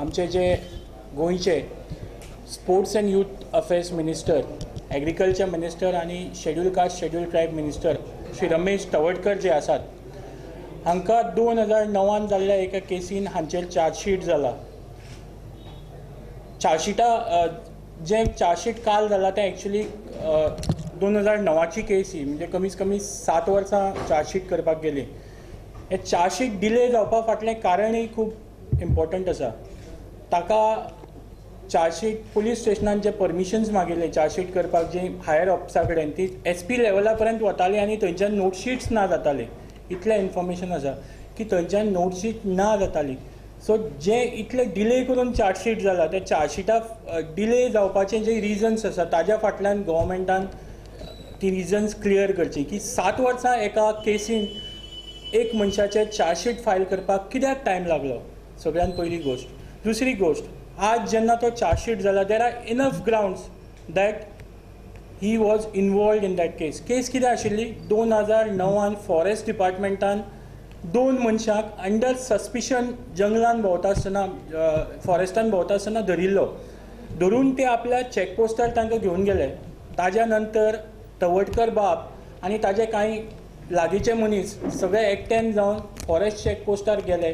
आमचे जे गोंयचे sports and youth affairs minister agriculture minister आनी schedule caste schedule tribe minister Shri Ramesh Tawadkar जे आसात हांकां दोन हजार णवान जाल्ल्या एका केसीन हांचेर चार्जशीट जाला. चार्जशिटा जे चार्जशीट काल जाला तें एक्चुली दोन हजार णवाची केस ही म्हणजे कमीत कमी सात वर्सां चार्जशीट करपाक गेली. हे चार्जशीट डिले जावपा फाटलें कारणय खूब इम्पॉर्टंट आसा. ताका चार्जशीट पुलीस स्टेशनान जे परमिशन्स मागिल्ले चार्जशीट करपाक जी हायर ऑफिसा कडेन ती एस पी लेवला पर्यंत वताली आनी थंयच्यान नोटशीट्स ना जाताले. इतलें इन्फॉर्मेशन आसा की थंयच्यान नोटशीट ना जाताली. सो जे इतले डिले करून चार्जशीट जाला त्या चार्जशिटाक डिले जावपाचे जे रिजन्स आसा ताज्या फाटल्यान गोवमेंटान ती रिजन्स क्लियर करची की सात वर्सां एका केसीन एक मनशाचे चार्जशीट फायल करपाक कित्याक टायम लागलो? सगळ्यान पयली गोश्ट दुसरी गोश्ट आज जेन्ना तो चार्जशीट जाला there are enough grounds that he was involved in that case case कितें आशिल्ली दोन हजार णवान फॉरेस्ट डिपार्टमेंटान दोन मनशांक अंडर सस्पिशन जंगलान भोंवता आसतना फॉरेस्टान भोंवता आसतना धरिल्लो. धरून ते आपल्या चॅकपोस्टार तांकां घेवन गेले. ताज्या नंतर तवडकर बाब आनी ताजे कांय लागींचे मनीस सगळे एकट्यान जावन फॉरेस्ट चॅकपोस्टार गेले.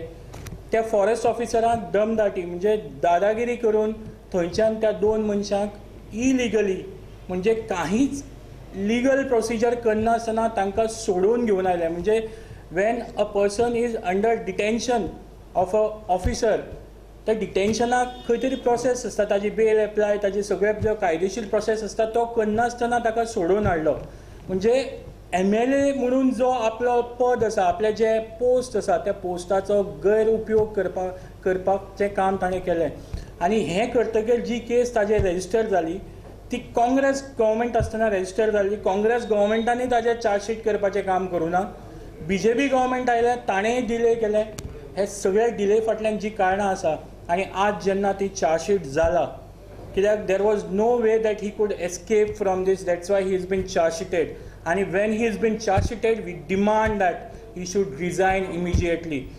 त्या फॉरेस्ट ऑफिसरान दमदाटी म्हणजे दादागिरी करून थंयच्यान त्या दोन मनशांक इलिगली म्हणजे काहीच लिगल प्रोसिजर करनासतना तांकां सोडून घेवन आयले म्हणजे when a person is under detention of a officer त्या डिटेन्शनाक खंय तरी प्रोसेस आसता ताजी बेल एप्लाय ताजी सगळे जो कायदेशीर प्रोसेस आसता तो करनासतना ताका सोडून हाडलो. म्हणजे एम एल ए म्हणून जो आपलो पद आसा आपले जे पोस्ट आसा त्या पोस्टाचो गैरउपयोग करपाक करपाचें काम ताणें केलें. आनी हें करतकीर जी केस ताजेर रजिस्टर जाली ती काँग्रेस गव्हर्मेंट आसतना रजिस्टर जाल्ली काँग्रेस गव्हर्मेंटानूय ताजें चार्जशीट करपाचें काम करूं ना बी जे पी गव्हर्मेंट आयलें ताणेंय डिले केलें. हे सगळे डिले फाटल्यान जी कारणां आसा आनी आज जेन्ना ती चार्जशीट जाला There was no way that he could escape from this. That's why he has been charged, And when he has been charged, we demand that he should resign immediately.